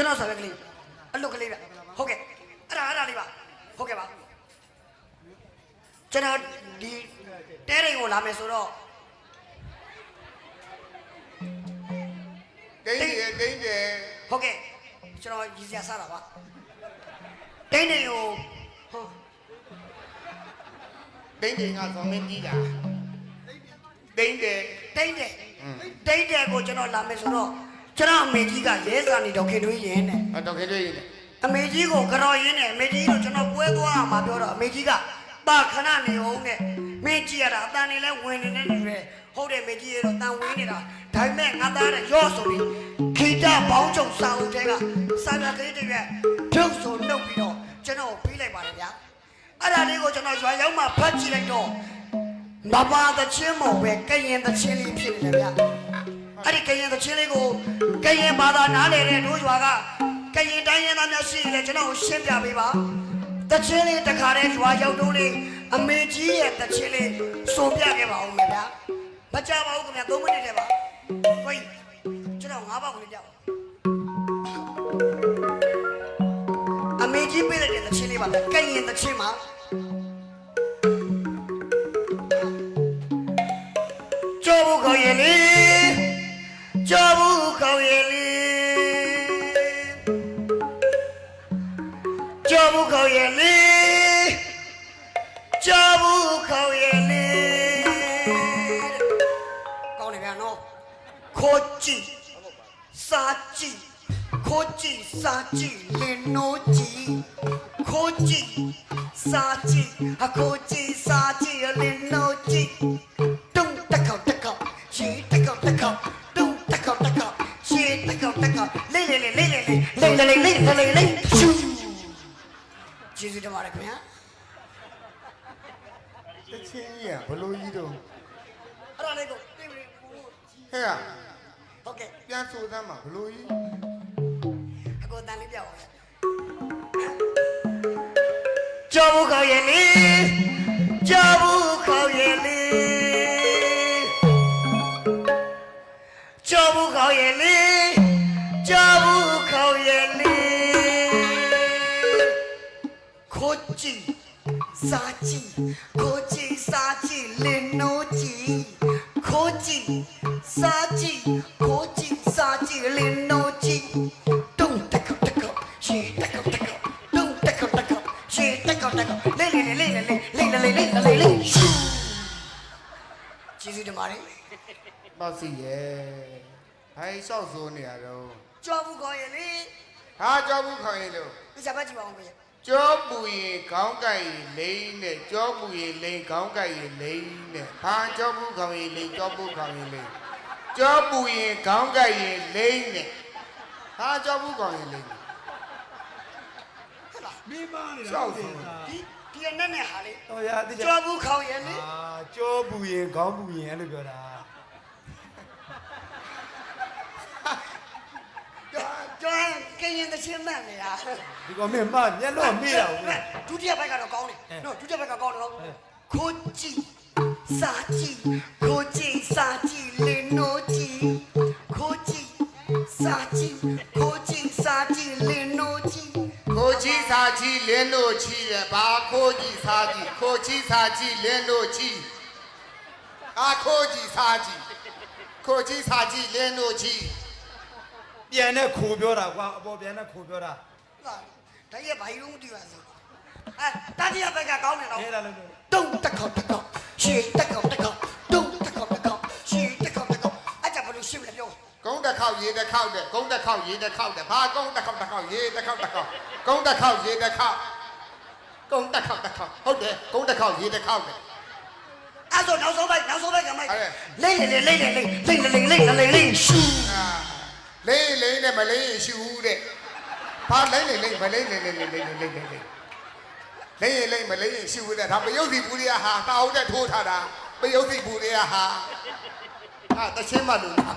ကျွန်တော်ဆော်ရကလေးအလုတ်ကလေးဗျဟုတ်ကဲ့အဲ့ဒါအဲ့ဒါလေးပါဟုတ်ကဲ့ပါကျွန်တော်ဒီတဲရိန်ကိုလာမယ်ဆိုတော့တိတ်တယ်တိတ်တယ်ဟုတ်ကဲ့ကျွန်တော်ရည်စရာစားတာပါတိတ်နေကိုဟောတိတ်တယ်ငါဆောင်မင်းကြီးတာတိတ်တယ်တိတ်တယ်တိတ်တယ်ကိုကျွန်တော်လာမယ်ဆိုတော့ ကျွန်တော်အမေကြီးကရဲစာနေတော့ခင်တွေးရင်တဲ့အတော့ခဲတွေ့ရင်အမေကြီးကိုကြော်ရင်းနဲ့အမေကြီးတို့ကျွန်တော်ပွဲသွားအောင်မပြောတော့အမေကြီးကပါခဏနေအောင်နဲ့မင်းကြည့်ရတာအတန်နေလဲဝင်နေနေနေပဲဟုတ်တယ်အမေကြီးရတော့တန်ဝင်နေတာဒါပေမဲ့ငါသားတဲ့ရော့ဆိုပြီးခိတပေါင်းချုံစာအုပ်ထဲကစာပြကလေးတွေရဲ့ထုတ်ဆိုနှုတ်ပြီးတော့ကျွန်တော်ပြေးလိုက်ပါတယ်ဗျာအဲ့ဒါလေးကိုကျွန်တော်ရွာရောက်မှဖတ်ကြည့်လိုက်တော့မပါတဲ့ချင်းမော်ပဲကရင်တဲ့ချင်းလေးဖြစ်နေတယ်ဗျာ အဲ့ဒီကရင်သချင်းလေးကိုကရင်ဘာသာနားလည်တဲ့တို့ရွာကကရင်တိုင်းရင်းသားများရှိရင်လည်းကျွန်တော်ကိုရှင်းပြပေးပါသချင်းလေးတခါတည်းရွာရောက်တော့လေအမေကြီးရဲ့သချင်းလေးစုံပြခဲ့ပါဦးမယ်ဗျာမကြပါဘူးခင်ဗျာ3မိနစ်တည်းပါကိုကြီးကျွန်တော်၅ပေါက်ကိုပြပါအမေကြီးပေးတဲ့သချင်းလေးပါကရင်သချင်းမှာ ဘူးခေါင်ရည်လေးကြောဘူးခေါင်ရည်လေးကြောဘူးခေါင်ရည်လေးကောင်းနေပြန်နော်ခိုးကြည့်စားကြည့်ခိုးကြည့်စားကြည့်လင်းနိုးကြည့်ခိုးကြည့်စားကြည့်အခိုးကြည့်စားကြည့်လင်းနိုး လေးလေးလေးလေးလေးလေးလေးရှူကျေးဇူးတင်ပါတယ်ခင်ဗျာတချင်းကြီးကဘလို့ကြီးတော့အဲ့ဒါလေးကိုပြေးပြေးဟဲ့ဟုတ်ကဲ့ပြန်ဆိုသမ်းမှာဘလို့ကြီးအကိုတန်လေးပြောက်အောင်ကြောဘူးခေါ်ရလေ ခေါ်ရလေခိုးကြည့်စားကြည့်ခိုးကြည့်စားကြည့်လင်းနိုးကြည့်ခိုးကြည့်စားကြည့်ခိုးကြည့်စားကြည့်လင်းနိုးကြည့်တုံးတက်ကောက်တက်ကောက်ရှေးတက်ကောက်တက်ကောက်တုံးတက်ကောက်တက်ကောက်ရှေးတက်ကောက်တက်ကောက်လေးလေးလေးလေးလေးလေးလေးလေးလေးလေးရှူကျေးဇူးတင်ပါတယ်ပေါ့စီရဲ့ ဘာကြီးလျှောက်ဆိုးနေရတော့ကြောက်ဘူးခေါ်ရလေဟာကြောက်ဘူးခေါင်ရင်လို့ဒီစားပတ်ကြည့်ပါအောင်ခင်ဗျကြောပူရင်ခေါင်းကိုက်ရင်လိမ့်နဲ့ကြောပူရင်လိမ့်ခေါင်းကိုက်ရင်လိမ့်နဲ့ဟာကြောပူခေါင်ရင်လိမ့်ကြောပူခေါင်ရင်လိမ့်ကြောပူရင်ခေါင်းကိုက်ရင်လိမ့်နဲ့ဟာကြောပူခေါင်ရင်လိမ့်ဟုတ်လားမင်းပါနေတာလျှောက်ဆိုဒီဒီနဲ့နဲ့ဟာလေတော်ရတိကျကြောက်ဘူးခေါ်ရလေအာကြောပူရင်ခေါင်းပူရင်အဲ့လိုပြောတာ ကျော င်းကရင်သချင်းမှန်နေတာဒီကောင်မင်းမမျက်လုံးမေ့တာဘူး ဒုတိယဘက်ကတော့ကောင်းတယ်အဲနော်ဒုတိယဘက်ကကောင်းတယ်နော်အဲခိုးကြည့်စားကြည့်ခိုးကြည့်စားကြည့်လင်းနိုးကြည့်ခိုးကြည့်စားကြည့်ခိုးကြည့်စားကြည့်လင်းနိုးကြည့်ခိုကြီးစာကြီးလင်းတို့ချီတယ်ဘာခိုကြီးစာကြီးခိုကြီးစာကြီးလင်းတို့ချီအာခိုကြီးစာကြီးခိုကြီးစာကြီးလင်းတို့ချီ ပြန်တဲ့ခိုပြောတာကွာအပေါ်ပြန်တဲ့ခိုပြောတာဟုတ်လားဒါကြီးကဘာကြီးလုံးမသိပါဘူးအဲတတိယဘက်ကကောင်းတယ်နော်အဲဒါလည်းပြောတုံးတက်ခေါက်တက်ခေါက်ရှေ့တက်ခေါက်တက်ခေါက်တုံးတက်ခေါက်တက်ခေါက်ရှေ့တက်ခေါက်တက်ခေါက်အဲ့ဒါဘယ်လိုရှင်းမလဲပြောကုန်းတစ်ခေါက်ရေတစ်ခေါက်တဲ့ကုန်းတစ်ခေါက်ရေတစ်ခေါက်တဲ့ဘာကုန်းတစ်ခေါက်တစ်ခေါက်ရေတစ်ခေါက်တစ်ခေါက်ကုန်းတစ်ခေါက်ရေတစ်ခေါက်ကုန်းတစ်ခေါက်တစ်ခေါက်ဟုတ်တယ်ကုန်းတစ်ခေါက်ရေတစ်ခေါက်တဲ့ အဲ့ဆိုနောက်ဆုံးဘက်နောက်ဆုံးဘက်ကမိုက်ဟုတ်တယ်လိမ့်လေလိမ့်လေလိမ့်လိမ့်လေလိမ့်လေလိမ့်လေရှူအာ လိမ့်လိမ့်နဲ့မလိမ့်ရင်ရှူဦးတဲ့ဘာလိမ့်လိမ့်လိမ့်မလိမ့်လိမ့်လိမ့်လိမ့်လိမ့်လိမ့်လိမ့်လိမ့်လိမ့်ရင်လိမ့်မလိမ့်ရင်ရှူဦးတဲ့ဒါပယုတ်စီပူရီယာဟာတာဟုတ်တဲ့ထိုးထားတာပယုတ်စီပူရီယာဟာဟာတချင်းမလို့လား